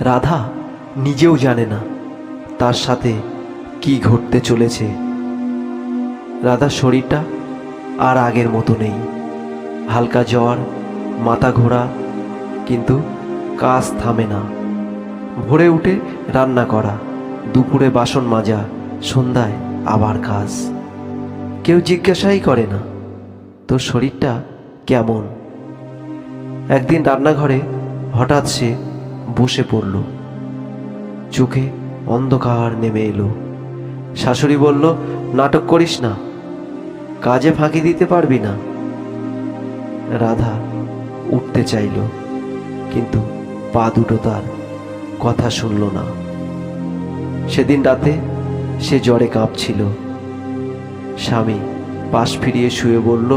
রাধা নিজেও জানে না তার সাথে কি ঘটতে চলেছে। রাধার শরীরটা আর আগের মতো নেই। হালকা জ্বর, মাথা ঘোরা, কিন্তু কাজ থামে না। ভোরে উঠে রান্না করা, দুপুরে বাসন মাজা, সন্ধ্যায় আবার কাজ। কেউ জিজ্ঞাসাই করে না, তোর শরীরটা কেমন? একদিন রান্নাঘরে হঠাৎ সে বসে পড়ল। চোখে অন্ধকার নেমে এলো। শাশুড়ি বলল, নাটক করিস না। কাজে ফাঁকি দিতে পারবি না। রাধা উঠতে চাইল, কিন্তু পা দুটো তার কথা শুনল না। সেদিন রাতে সে জ্বরে কাঁপছিল। স্বামী পাশ ফিরিয়ে শুয়ে বলল,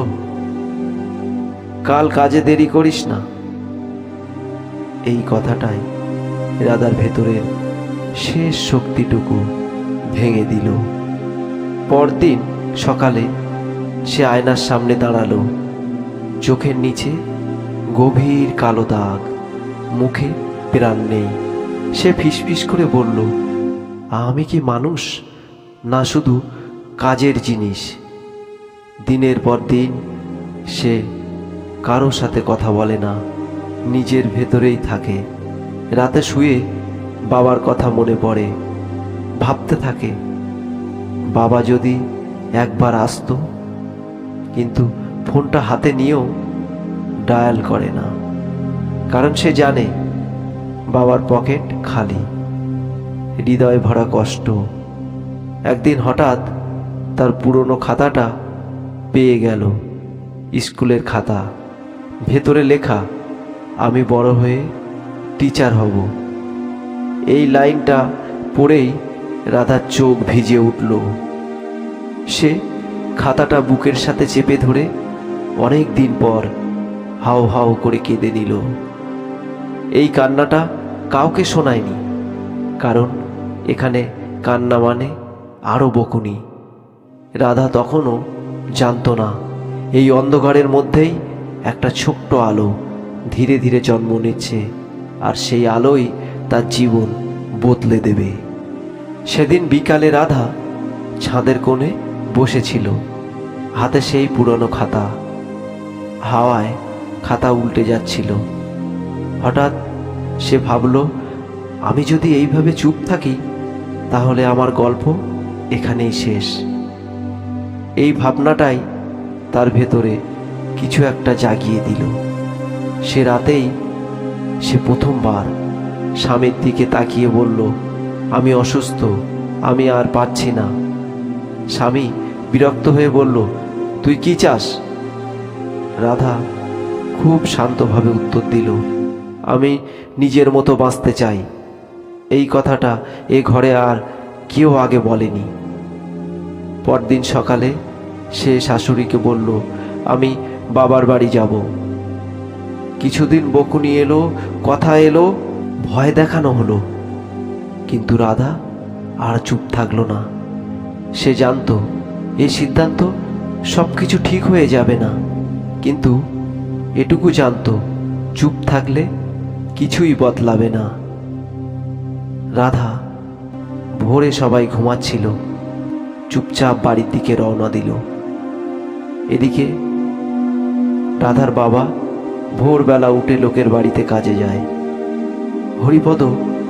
কাল কাজে দেরি করিস না। এই কথাটাই রাধার ভেতরের শেষ শক্তিটুকু ভেঙে দিল। পরদিন সকালে সে আয়নার সামনে দাঁড়াল। চোখের নিচে গভীর কালো দাগ, মুখে প্রাণ নেই। সে ফিসফিস করে বলল, আমি কি মানুষ না শুধু কাজের জিনিস? দিনের পর দিন সে কারও সাথে কথা বলে না। নিজের ভেতরেই থাকে। রাতে শুয়ে বাবার কথা মনে পড়ে, ভাবতে থাকে, বাবা যদি একবার আসতো, কিন্তু ফোনটা হাতে নিয়েও ডায়াল করে না। কারণ সে জানে, বাবার পকেট খালি। হৃদয় ভরা কষ্ট। একদিন হঠাৎ তার পুরনো খাতাটা পেয়ে গেল, স্কুলের খাতা। ভেতরে লেখা আমি বড় হয়ে টিচার হব। এই লাইনটা পড়েই রাধার চোখ ভিজে উঠল। সে খাতাটা বুকের সাথে চেপে ধরে অনেক দিন পর হাও হাও করে কেঁদে নিল। এই কান্নাটা কাউকে শোনায়নি, কারণ এখানে কান্না মানে আরও বকুনি। রাধা তখনও জানতো না, এই অন্ধকারের মধ্যেই একটা ছোট্ট আলো ধীরে ধীরে জন্ম নিচ্ছে, আর সেই আলোই তার জীবন বদলে দেবে। সেদিন বিকালে রাধা ছাদের কোণে বসেছিল, হাতে সেই পুরনো খাতা। হাওয়ায় খাতা উল্টে যাচ্ছিল। হঠাৎ সে ভাবল, আমি যদি এইভাবে চুপ থাকি, তাহলে আমার গল্প এখানেই শেষ। এই ভাবনাটাই তার ভেতরে কিছু একটা জাগিয়ে দিল। সে রাতেই সে প্রথমবার স্বামীর দিকে তাকিয়ে বলল, আমি অসুস্থ, আমি আর পাচ্ছি না। স্বামী বিরক্ত হয়ে বলল, তুই কি চাস? রাধা খুব শান্তভাবে উত্তর দিল, আমি নিজের মতো বাঁচতে চাই। এই কথাটা এ ঘরে আর কেউ আগে বলেনি। পরদিন সকালে সে শাশুড়িকে বলল, আমি বাবার বাড়ি যাব। কিছুদিন বকুনি এলো, কথা এলো, ভয় দেখানো হলো। কিন্তু রাধা আর চুপ থাকল না। সে জানতো এই সিদ্ধান্ত সব কিছু ঠিক হয়ে যাবে না। কিন্তু এটুকু জানতো, চুপ থাকলে কিছুই বদলাবে না। রাধা ভোরে সবাই ঘুমাচ্ছিল। চুপচাপ বাড়ির দিকে রওনা দিল। এদিকে রাধার বাবা ভোরবেলা উঠে লোকের বাড়িতে কাজে যায়। হরিপদ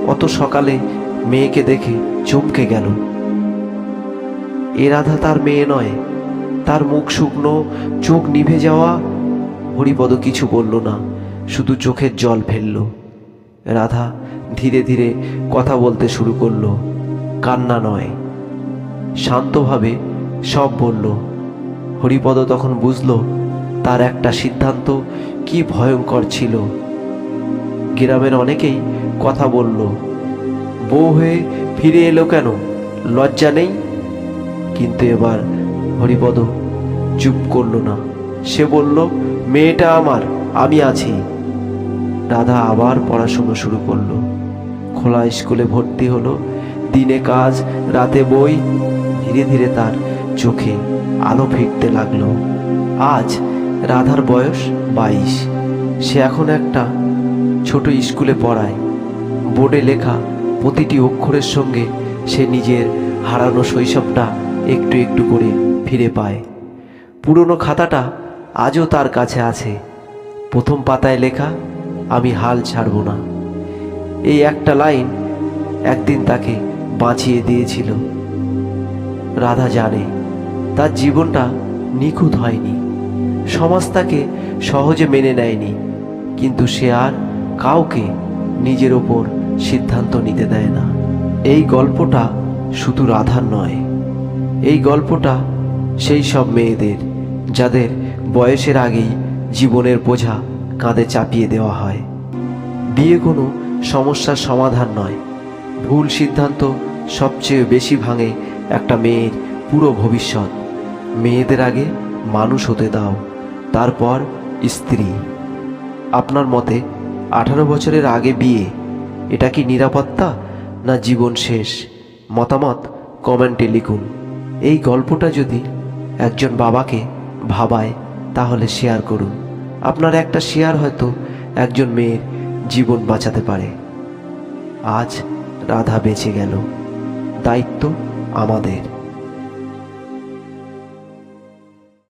অত সকালে মেয়েকে দেখে চমকে গেল। এ রাধা তার মেয়ে নয়, তার মুখ শুকনো, চোখ নিভে যাওয়া। হরিপদ কিছু বলল না, শুধু চোখের জল ফেলল। রাধা ধীরে ধীরে কথা বলতে শুরু করল, কান্না নয়। শান্তভাবে সব বলল। হরিপদ তখন বুঝল তার একটা সিদ্ধান্ত কি ভয়ঙ্কর ছিল। গ্রামের অনেকেই কথা বলল, বউ হয়ে ফিরে এলো কেন? লজ্জা নেই? কিন্তু এবার হরিপদ চুপ করল না। সে বলল, মেয়েটা আমার, আমি আছি। রাধা আবার পড়াশুনো শুরু করল। খোলা স্কুলে ভর্তি হলো, দিনে কাজ, রাতে বই। ধীরে ধীরে তার চোখে আলো ফিরতে লাগল। আজ রাধার বয়স বাইশ। সে এখন একটা ছোট স্কুলে পড়ায়। বোর্ডে লেখা প্রতিটি অক্ষরের সঙ্গে সে নিজের হারানো শৈশবটা একটু একটু করে ফিরে পায়। পুরনো খাতাটা আজও তার কাছে আছে। প্রথম পাতায় লেখা, আমি হাল ছাড়ব না। এই একটা লাইন একদিন তাকে বাঁচিয়ে দিয়েছিল। রাধা জানে, তার জীবনটা নিখুঁত হয়নি। সমাজ তাকে সহজে মেনে নেয়নি, কিন্তু সে আর কাউকে নিজের ওপর সিদ্ধান্ত নিতে দেয় না। এই গল্পটা শুধু রাধার নয়, এই গল্পটা সেই সব মেয়েদের, যাদের বয়সের আগেই জীবনের বোঝা কাঁধে চাপিয়ে দেওয়া হয়। বিয়ে কোনো সমস্যার সমাধান নয়, ভুল সিদ্ধান্ত সবচেয়ে বেশি ভাঙে একটা মেয়ের পুরো ভবিষ্যৎ। মেয়েদের আগে মানুষ হতে দাও তারপর স্ত্রী। আপনার মতে আঠারো বছরের আগে বিয়ে, এটা কি নিরাপত্তা না জীবন শেষ? মতামত কমেন্টে লিখুন। এই গল্পটা যদি একজন বাবাকে ভাবায়, তাহলে শেয়ার করুন। আপনার একটা শেয়ার হয়তো একজন মেয়ের জীবন বাঁচাতে পারে। আজ রাধা বেঁচে গেল। দায়িত্ব আমাদের।